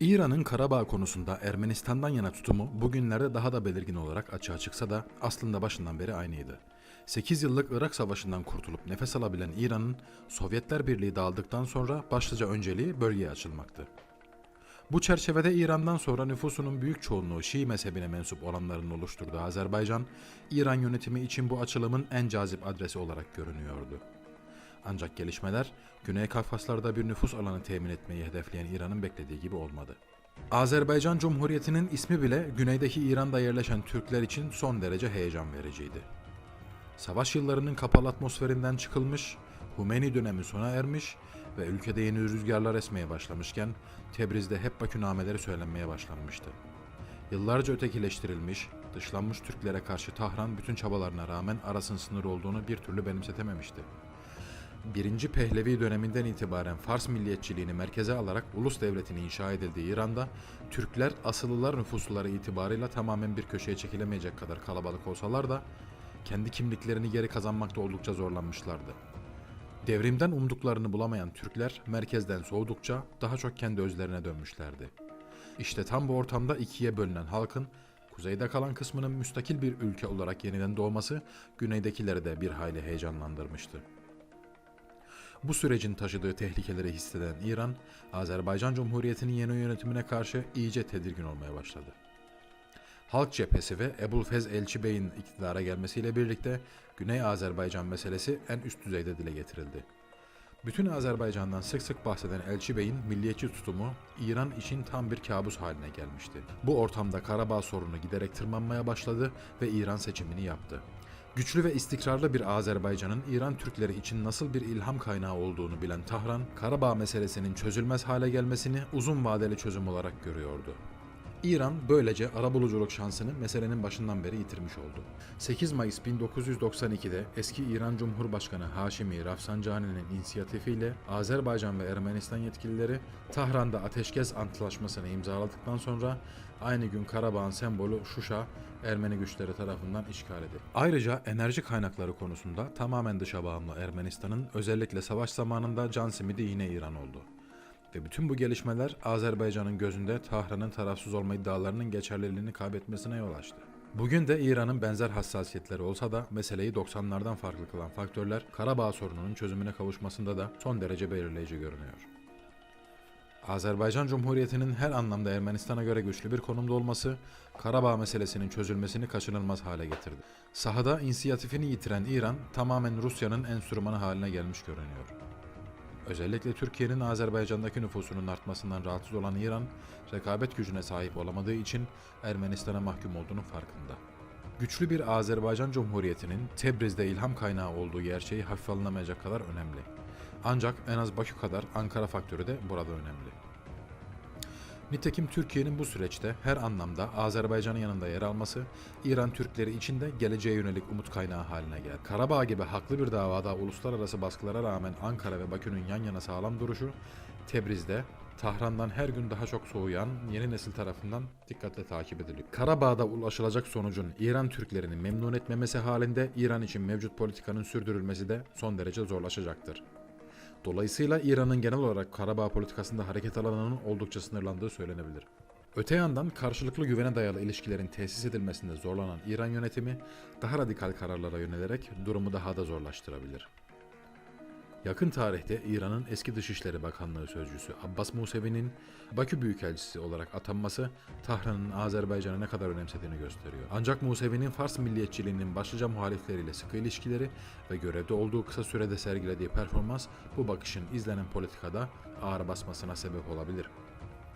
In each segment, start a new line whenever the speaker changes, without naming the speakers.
İran'ın Karabağ konusunda Ermenistan'dan yana tutumu bugünlerde daha da belirgin olarak açığa çıksa da aslında başından beri aynıydı. 8 yıllık Irak Savaşı'ndan kurtulup nefes alabilen İran'ın Sovyetler Birliği dağıldıktan sonra başlıca önceliği bölgeye açılmaktı. Bu çerçevede İran'dan sonra nüfusunun büyük çoğunluğu Şii mezhebine mensup olanların oluşturduğu Azerbaycan, İran yönetimi için bu açılımın en cazip adresi olarak görünüyordu. Ancak gelişmeler Güney Kafkaslar'da bir nüfus alanı temin etmeyi hedefleyen İran'ın beklediği gibi olmadı. Azerbaycan Cumhuriyeti'nin ismi bile güneydeki İran'da yerleşen Türkler için son derece heyecan vericiydi. Savaş yıllarının kapalı atmosferinden çıkılmış, Hümeyni dönemi sona ermiş ve ülkede yeni rüzgarlar esmeye başlamışken Tebriz'de hep Bakü nameleri söylenmeye başlanmıştı. Yıllarca ötekileştirilmiş, dışlanmış Türklere karşı Tahran bütün çabalarına rağmen arasın sınır olduğunu bir türlü benimsetememişti. Birinci Pehlevi döneminden itibaren Fars milliyetçiliğini merkeze alarak ulus devletini inşa edildiği İran'da Türkler asıllılar nüfusları itibarıyla tamamen bir köşeye çekilemeyecek kadar kalabalık olsalar da kendi kimliklerini geri kazanmakta oldukça zorlanmışlardı. Devrimden umduklarını bulamayan Türkler merkezden soğudukça daha çok kendi özlerine dönmüşlerdi. İşte tam bu ortamda ikiye bölünen halkın kuzeyde kalan kısmının müstakil bir ülke olarak yeniden doğması güneydekileri de bir hayli heyecanlandırmıştı. Bu sürecin taşıdığı tehlikeleri hisseden İran, Azerbaycan Cumhuriyeti'nin yeni yönetimine karşı iyice tedirgin olmaya başladı. Halk cephesi ve Ebulfez Elçi Bey'in iktidara gelmesiyle birlikte Güney Azerbaycan meselesi en üst düzeyde dile getirildi. Bütün Azerbaycan'dan sık sık bahseden Elçi Bey'in milliyetçi tutumu İran için tam bir kabus haline gelmişti. Bu ortamda Karabağ sorunu giderek tırmanmaya başladı ve İran seçimini yaptı. Güçlü ve istikrarlı bir Azerbaycan'ın İran Türkleri için nasıl bir ilham kaynağı olduğunu bilen Tahran, Karabağ meselesinin çözülmez hale gelmesini uzun vadeli çözüm olarak görüyordu. İran böylece arabuluculuk şansını meselenin başından beri yitirmiş oldu. 8 Mayıs 1992'de eski İran Cumhurbaşkanı Haşimi Rafsanjani'nin inisiyatifiyle Azerbaycan ve Ermenistan yetkilileri Tahran'da ateşkes antlaşmasını imzaladıktan sonra aynı gün Karabağ'ın sembolü Şuşa Ermeni güçleri tarafından işgal edildi. Ayrıca enerji kaynakları konusunda tamamen dışa bağımlı Ermenistan'ın özellikle savaş zamanında can simidi yine İran oldu. Ve bütün bu gelişmeler Azerbaycan'ın gözünde Tahran'ın tarafsız olma iddialarının geçerliliğini kaybetmesine yol açtı. Bugün de İran'ın benzer hassasiyetleri olsa da meseleyi 90'lardan farklı kılan faktörler Karabağ sorununun çözümüne kavuşmasında da son derece belirleyici görünüyor. Azerbaycan Cumhuriyeti'nin her anlamda Ermenistan'a göre güçlü bir konumda olması, Karabağ meselesinin çözülmesini kaçınılmaz hale getirdi. Sahada inisiyatifini yitiren İran, tamamen Rusya'nın enstrümanı haline gelmiş görünüyor. Özellikle Türkiye'nin Azerbaycan'daki nüfusunun artmasından rahatsız olan İran, rekabet gücüne sahip olamadığı için Ermenistan'a mahkum olduğunun farkında. Güçlü bir Azerbaycan Cumhuriyeti'nin Tebriz'de ilham kaynağı olduğu gerçeği hafife alınamayacak kadar önemli. Ancak en az Bakü kadar Ankara faktörü de burada önemli. Nitekim Türkiye'nin bu süreçte her anlamda Azerbaycan'ın yanında yer alması, İran Türkleri için de geleceğe yönelik umut kaynağı haline geldi. Karabağ gibi haklı bir davada uluslararası baskılara rağmen Ankara ve Bakü'nün yan yana sağlam duruşu, Tebriz'de Tahran'dan her gün daha çok soğuyan yeni nesil tarafından dikkatle takip ediliyor. Karabağ'da ulaşılacak sonucun İran Türklerini memnun etmemesi halinde İran için mevcut politikanın sürdürülmesi de son derece zorlaşacaktır. Dolayısıyla İran'ın genel olarak Karabağ politikasında hareket alanının oldukça sınırlandığı söylenebilir. Öte yandan karşılıklı güvene dayalı ilişkilerin tesis edilmesinde zorlanan İran yönetimi daha radikal kararlara yönelerek durumu daha da zorlaştırabilir. Yakın tarihte İran'ın eski Dışişleri Bakanlığı Sözcüsü Abbas Musevi'nin Bakü Büyükelçisi olarak atanması Tahran'ın Azerbaycan'ı ne kadar önemsediğini gösteriyor. Ancak Musevi'nin Fars milliyetçiliğinin başlıca muhalifleriyle sıkı ilişkileri ve görevde olduğu kısa sürede sergilediği performans bu bakışın izlenen politikada ağır basmasına sebep olabilir.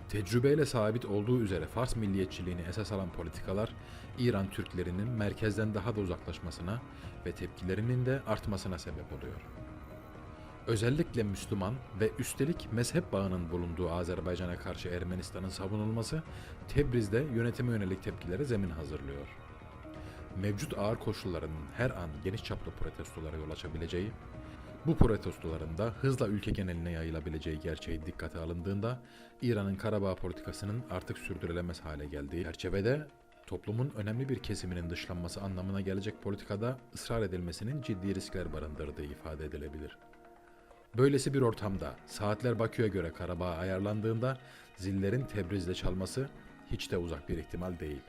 Tecrübeyle sabit olduğu üzere Fars milliyetçiliğini esas alan politikalar, İran Türklerinin merkezden daha da uzaklaşmasına ve tepkilerinin de artmasına sebep oluyor. Özellikle Müslüman ve üstelik mezhep bağının bulunduğu Azerbaycan'a karşı Ermenistan'ın savunulması Tebriz'de yönetime yönelik tepkilere zemin hazırlıyor. Mevcut ağır koşulların her an geniş çaplı protestolara yol açabileceği, bu protestoların da hızla ülke geneline yayılabileceği gerçeği dikkate alındığında İran'ın Karabağ politikasının artık sürdürülemez hale geldiği çerçevede toplumun önemli bir kesiminin dışlanması anlamına gelecek politikada ısrar edilmesinin ciddi riskler barındırdığı ifade edilebilir. Böylesi bir ortamda saatler Bakü'ye göre Karabağ'a ayarlandığında zillerin Tebriz'de çalması hiç de uzak bir ihtimal değil.